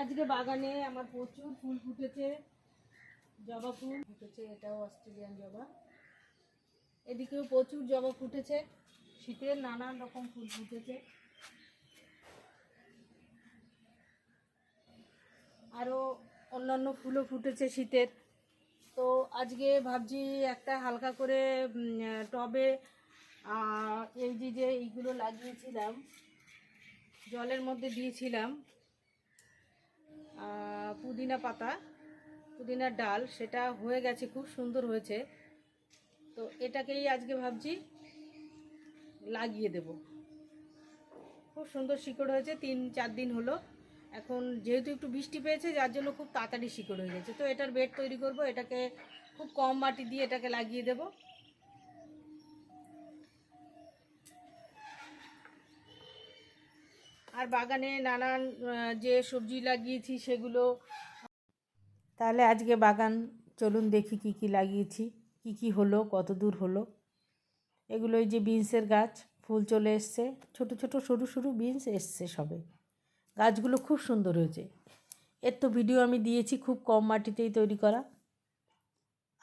আজকে বাগানে আমার প্রচুর ফুল ফুটেছে, জবা ফুল ফুটেছে, এটাও অস্ট্রেলিয়ান জবা। এদিকেও প্রচুর জবা ফুটেছে শীতের নানান রকম ফুল ফুটেছে। আরও অন্যান্য ফুলও ফুটেছে শীতের। তো আজকে ভাবছি একটা হালকা করে টবে এই যে যে এইগুলো লাগিয়েছিলাম, জলের মধ্যে দিয়েছিলাম। পুদিনা পাতা, পুদিনার ডাল, সেটা হয়ে গেছে, খুব সুন্দর হয়েছে। তো এটাকেই আজকে ভাবছি লাগিয়ে দেব। খুব সুন্দর শিকড় হয়েছে, তিন, চার দিন হলো। এখন যেহেতু একটু বৃষ্টি পেয়েছে, যার জন্য খুব তাড়াতাড়ি শিকড় হয়ে গেছে। তো এটার বেড তৈরি করব, এটাকে খুব কম মাটি দিয়ে এটাকে লাগিয়ে দেব। আর বাগানে নানান যে সবজি লাগিয়েছি সেগুলো। তাহলে আজকে বাগান, চলুন দেখি কি কি লাগিয়েছি, কি কি হলো, কত দূর হলো। এগুলো যে বিনসের গাছ, ফুল চলে এসছে, ছোট ছোট সরু সরু বিনস এসছে সবে। গাছগুলো খুব সুন্দর হয়েছে। এর তো ভিডিও আমি দিয়েছি খুব কম মাটিতেই তৈরি করা।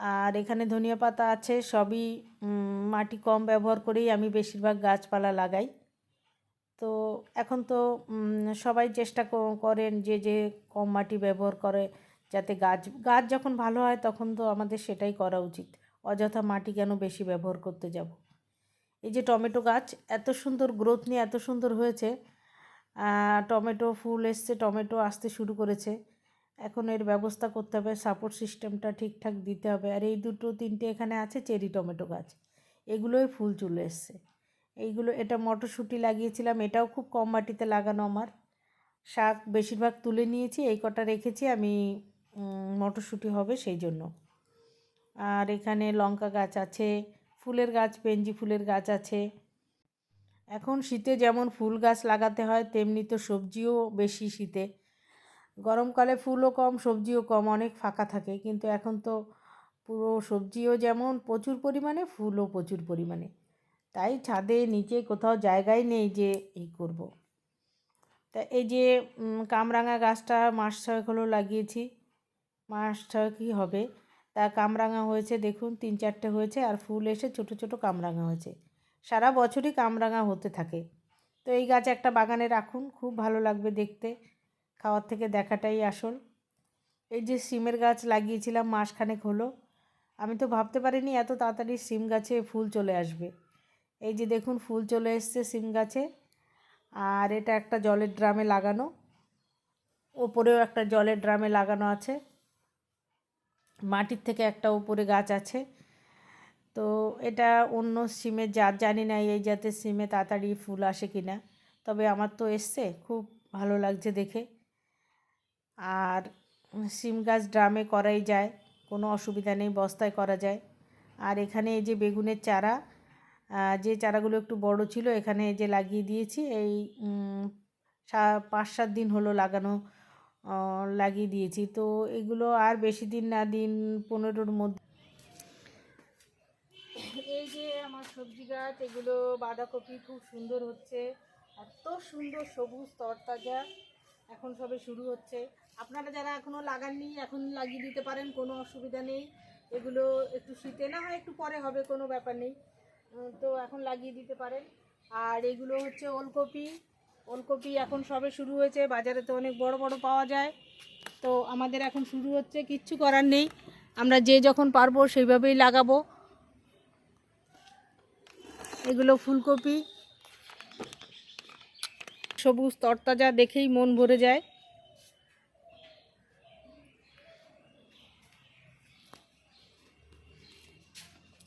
আর এখানে ধনিয়া পাতা আছে, সবই মাটি কম ব্যবহার করেই আমি বেশিরভাগ গাছপালা লাগাই। তো এখন তো সবাই চেষ্টা করেন যে যে কম মাটি ব্যবহার করে যাতে গাছ গাছ যখন ভালো হয় তখন তো আমাদের সেটাই করা উচিত। অযথা মাটি কেন বেশি ব্যবহার করতে যাব? এই যে টমেটো গাছ, এত সুন্দর গ্রোথ নিয়ে এত সুন্দর হয়েছে টমেটো ফুল এসছে, টমেটো আসতে শুরু করেছে। এখন এর ব্যবস্থা করতে হবে সাপোর্ট সিস্টেমটা ঠিকঠাক দিতে হবে। আর এই দুটো তিনটে এখানে আছে, চেরি টমেটো গাছ। এগুলোই ফুল চলে এসছে। এইগুলো, এটা মটরশুঁটি লাগিয়েছিলাম, এটাও খুব কম মাটিতে লাগানো আমার। শাক বেশিরভাগ তুলে নিয়েছি, এই কটা রেখেছি, আমি মটরশুঁটি হবে সেই জন্য। আর এখানে লঙ্কা গাছ আছে, ফুলের গাছ পেনজি ফুলের গাছ আছে। এখন শীতে যেমন ফুল গাছ লাগাতে হয়, তেমনি তো সবজিও বেশি শীতে। গরমকালে ফুলও কম, সবজিও কম, অনেক ফাঁকা থাকে। কিন্তু এখন তো পুরো সবজিও যেমন প্রচুর পরিমাণে, ফুলও প্রচুর পরিমাণে। তাই ছাদে নিচে কোথাও জায়গাই নেই যে এই করব। তা এই যে কামরাঙা গাছটা মাস ছয়েক হলো লাগিয়েছি, মাস ছয়েকই হবে। তা কামরাঙা হয়েছে, দেখুন, তিন চারটে হয়েছে আর ফুল এসে ছোট ছোট কামরাঙা হয়েছে। সারা বছরই কামরাঙা হতে থাকে। তো এই গাছ একটা বাগানে রাখুন, খুব ভালো লাগবে দেখতে। খাওয়ার থেকে দেখাটাই আসল। এই যে সিমের গাছ লাগিয়েছিলাম মাসখানেক হলো। আমি তো ভাবতে পারিনি এত তাড়াতাড়ি সিম গাছে ফুল চলে আসবে। এই যে দেখুন ফুল চলে এসছে সিম গাছে। আর এটা একটা জলের ড্রামে লাগানো। ওপরেও একটা জলের ড্রামে লাগানো আছে। মাটির থেকে একটা উপরে গাছ আছে। তো এটা অন্য সিমের জাত জানি না এই জাতের সিমে তাড়াতাড়ি ফুল আসে কি না তবে আমার তো এসছে, খুব ভালো লাগছে দেখে। আর সিম গাছ ড্রামে করাই যায়, কোনো অসুবিধা নেই, বস্তায় করা যায়। আর এখানে এই যে বেগুনের চারা যে চারাগুলো একটু বড় ছিল এখানে যে লাগিয়ে দিয়েছি, এই পাঁচ সাত দিন হলো লাগানো লাগিয়ে দিয়েছি। তো এগুলো আর বেশি দিন না, দিন পনেরোর মধ্যে এই যে আমার সবজি গাছ, এগুলো বাঁধাকপি খুব সুন্দর হচ্ছে। এত সুন্দর সবুজ তরতাজা এখন সবে শুরু হচ্ছে। আপনারা যারা এখনও লাগাননি, এখন লাগিয়ে দিতে পারেন, কোনো অসুবিধা নেই। এগুলো একটু শীতে, না হয় একটু পরে হবে, কোনো ব্যাপার নেই। তো এখন লাগিয়ে দিতে পারেন। আর এগুলো হচ্ছে ওলকপি। ওলকপি এখন সবে শুরু হয়েছে, বাজারে তো অনেক বড় বড় পাওয়া যায়। তো আমাদের এখন শুরু হচ্ছে, কিচ্ছু করার নেই। আমরা যে যখন পারব সেইভাবেই লাগাবো। এগুলো ফুলকপি। সবুজ তরতাজা দেখেই মন ভরে যায়।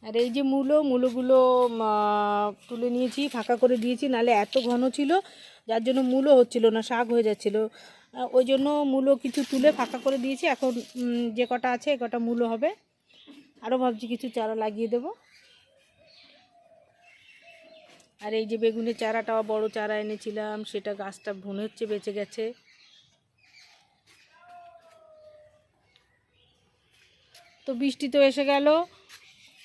আর এই যে মূলো, মূলোগুলো তুলে নিয়েছি, ফাঁকা করে দিয়েছি, নালে এত ঘন ছিল, যার জন্য মূলো হচ্ছিল না, শাক হয়ে যাচ্ছিল। ওই জন্য মূলো কিছু তুলে ফাঁকা করে দিয়েছি, এখন যে কটা আছে, এ কটা মূলো হবে। আরও ভাবছি কিছু চারা লাগিয়ে দেবো। আর এই যে বেগুনের চারাটা বড় চারা এনেছিলাম, সেটা গাছটা মনে হচ্ছে বেঁচে গেছে। তো বৃষ্টি তো এসে গেল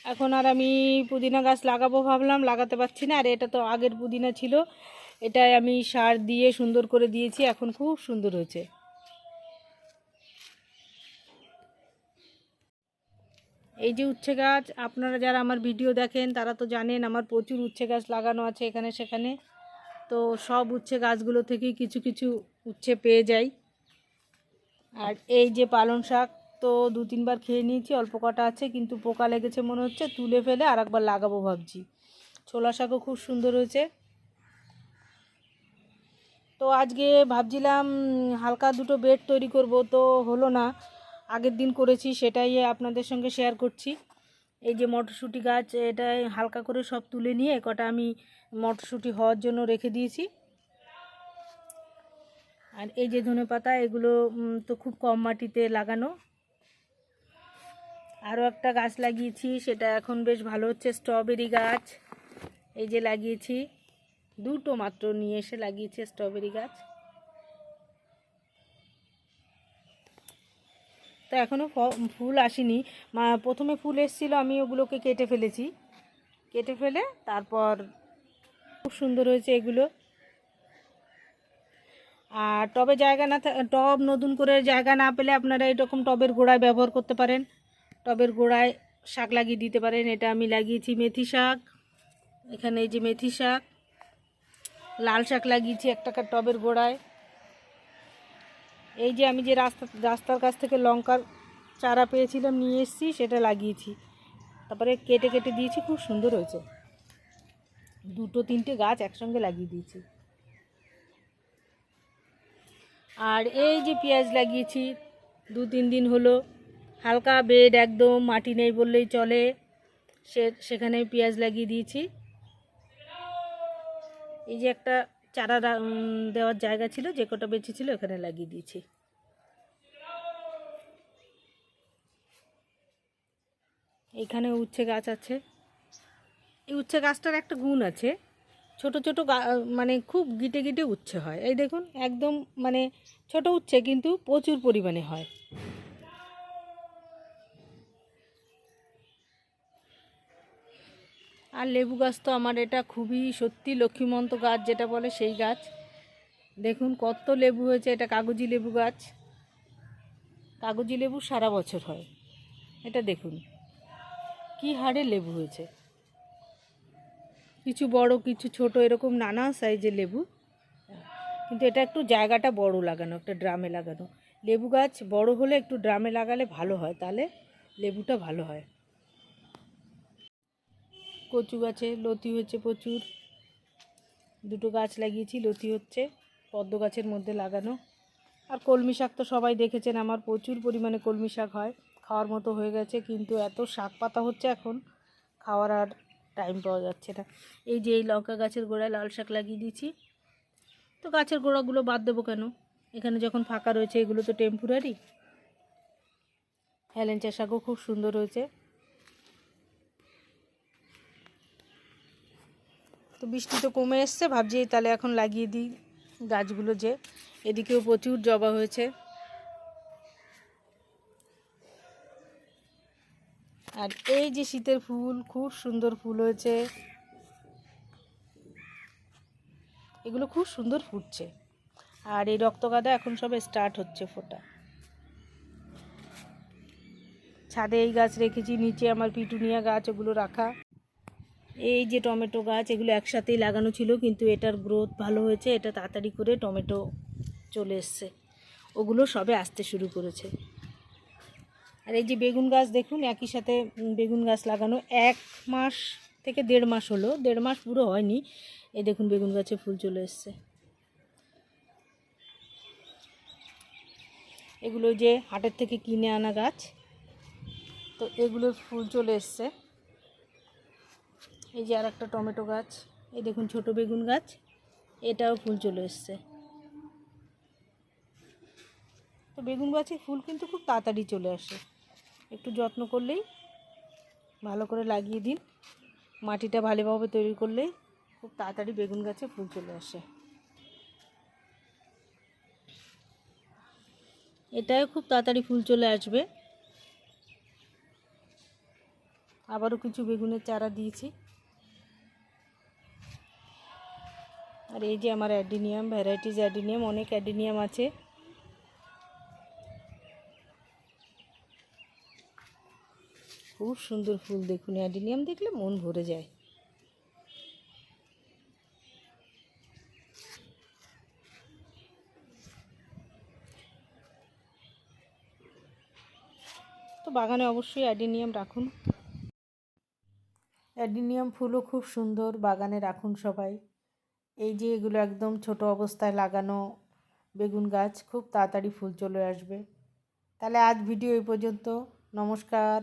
এখন আর আমি পুদিনা গাছ লাগাবো ভাবলাম, লাগাতে পারছি না। আর এটা তো আগের পুদিনা ছিল। এটাই আমি সার দিয়ে সুন্দর করে দিয়েছি, এখন খুব সুন্দর হয়েছে। এই যে উচ্ছে গাছ, আপনারা যারা আমার ভিডিও দেখেন, তারা তো জানেন আমার প্রচুর উচ্ছে গাছ লাগানো আছে এখানে সেখানে। তো সব উচ্ছে গাছগুলো থেকেই কিছু কিছু উচ্ছে পেয়ে যাই। আর এই যে পালং শাক তো দু তিনবার খেয়ে নিয়েছি, অল্প কটা আছে, কিন্তু পোকা লেগেছে মনে হচ্ছে, তুলে ফেলে আর একবার লাগাবো ভাবছি। ছোলা শাকও খুব সুন্দর হয়েছে। তো আজকে ভাবছিলাম, হালকা দুটো বেড তৈরি করব, তো হলো না, আগের দিন করেছি, সেটাই আপনাদের সঙ্গে শেয়ার করছি। এই যে মটরশুঁটি গাছ এটাই হালকা করে সব তুলে নিয়ে কটা আমি মটরশুঁটি হওয়ার জন্য রেখে দিয়েছি। আর এই যে ধনে পাতা এগুলো তো খুব কম মাটিতে লাগানো। আরও একটা গাছ লাগিয়েছি, সেটা এখন বেশ ভালো হচ্ছে স্ট্রবেরি গাছ। এই যে লাগিয়েছি, দুটো মাত্র নিয়ে এসে লাগিয়েছে স্ট্রবেরি গাছ। তো এখনও ফুল আসেনি। প্রথমে ফুল এসেছিল, আমি ওগুলোকে কেটে ফেলেছি। কেটে ফেলে তারপর খুব সুন্দর হয়েছে এগুলো। আর টবে জায়গা না টব নতুন করে জায়গা না পেলে আপনারা এরকম টবের গোড়ায় ব্যবহার করতে পারেন। টবের গোড়ায় শাক লাগিয়ে দিতে পারেন। এটা আমি লাগিয়েছি মেথি শাক। এখানে এই যে মেথি শাক। লাল শাক লাগিয়েছি একটা কা- টবের গোড়ায়। এই যে আমি যে রাস্তা, রাস্তার কাছ থেকে লঙ্কার চারা পেয়েছিলাম, নিয়ে এসেছি, সেটা লাগিয়েছি। তারপরে কেটে কেটে দিয়েছি, খুব সুন্দর হয়েছে। দুটো, তিনটে গাছ একসঙ্গে লাগিয়ে দিয়েছি। আর এই যে পেঁয়াজ লাগিয়েছি, দু, তিন দিন হলো। হালকা বেড একদম, মাটি নেই বললেই চলে। সে, সেখানে পেঁয়াজ লাগিয়ে দিয়েছি। এই যে একটা চারা দেওয়ার জায়গা ছিল, যে কটা বেঁচে ছিল এখানে লাগিয়ে দিয়েছি। এইখানে উচ্ছে গাছ আছে। এই উচ্ছে গাছটার একটা গুণ আছে, ছোট ছোট মানে খুব গিটে গিটে উচ্ছে হয়। এই দেখুন, একদম মানে ছোট উচ্ছে, কিন্তু প্রচুর পরিমাণে হয়। আর লেবু গাছ তো আমার এটা খুবই সত্যি লক্ষ্মীমন্ত গাছ যেটা বলে সেই গাছ। দেখুন কত লেবু হয়েছে, এটা কাগজি লেবু গাছ। কাগজি লেবু সারা বছর হয়। এটা দেখুন, কি হারে লেবু হয়েছে। কিছু বড়, কিছু ছোট, এরকম নানা সাইজের লেবু। কিন্তু এটা একটু জায়গাটা বড় লাগানো, একটা ড্রামে লাগানো। লেবু গাছ বড় হলে একটু ড্রামে লাগালে ভালো হয়, তাহলে লেবুটা ভালো হয়। কচু গাছে, লতি হয়েছে প্রচুর। দুটো গাছ লাগিয়েছি, লতি হচ্ছে, পদ্ম গাছের মধ্যে লাগানো। আর কলমি শাক তো সবাই দেখেছেন, আমার প্রচুর পরিমাণে কলমি শাক হয়। খাওয়ার মতো হয়ে গেছে, কিন্তু এত শাক পাতা হচ্ছে এখন, খাওয়ার আর টাইম পাওয়া যাচ্ছে না। এই যে এই লঙ্কা গাছের গোড়ায় লাল শাক লাগিয়ে দিয়েছি। তো গাছের গোড়াগুলো বাদ দেবো কেন? এখানে যখন ফাঁকা রয়েছে, এগুলো তো টেম্পোরারি হেলেঞ্চা শাকও খুব সুন্দর হয়েছে। তো বৃষ্টি তো কমে এসছে, ভাবছি তাহলে এখন লাগিয়ে দিই গাছগুলো যে। এদিকেও প্রচুর জবা হয়েছে। আর এই যে শীতের ফুল, খুব সুন্দর ফুল হয়েছে। এগুলো খুব সুন্দর ফুটছে। আর এই রক্তগাঁদা এখন সবে স্টার্ট হচ্ছে ফোটা। ছাদে এই গাছ রেখেছি, নিচে আমার পিটুনিয়া গাছ, ওগুলো রাখা। এই যে টমেটো গাছ, এগুলো একসাথেই লাগানো ছিল, কিন্তু এটার গ্রোথ ভালো হয়েছে। এটা তাড়াতাড়ি করে টমেটো চলে এসছে। ওগুলো সবে আসতে শুরু করেছে। আর এই যে বেগুন গাছ দেখুন, একই সাথে বেগুন গাছ লাগানো। এক মাস থেকে দেড় মাস হলো। দেড় মাস পুরো হয়নি। এই দেখুন, বেগুন গাছে ফুল চলে এসছে। এগুলো যে হাটের থেকে কিনে আনা গাছ, তো এগুলোর ফুল চলে এসছে। এই যে আর একটা টমেটো গাছ, এই দেখুন ছোট বেগুন গাছ, এটাও ফুল চলে এসছে। তো বেগুন গাছে ফুল কিন্তু খুব তাড়াতাড়ি চলে আসে। একটু যত্ন করলেই, ভালো করে লাগিয়ে দিন। মাটিটা ভালোভাবে তৈরি করলেই খুব তাড়াতাড়ি বেগুন গাছে ফুল চলে আসে। এটাও খুব তাড়াতাড়ি ফুল চলে আসবে। আবারও কিছু বেগুনের চারা দিয়েছি। আর এই যে আমার অ্যাডিনিয়াম, ভ্যারাইটিস অ্যাডিনিয়াম, অনেক অ্যাডিনিয়াম আছে। খুব সুন্দর ফুল দেখুন, অ্যাডিনিয়াম দেখলে মন ভরে যায়। তো বাগানে অবশ্যই অ্যাডিনিয়াম রাখুন। অ্যাডিনিয়াম ফুলও খুব সুন্দর, বাগানে রাখুন সবাই। এই যে এগুলো একদম ছোট অবস্থায় লাগানো বেগুন গাছ, খুব তাড়াতাড়ি ফুল চলে আসবে। তাহলে আজ ভিডিও এই পর্যন্ত। নমস্কার।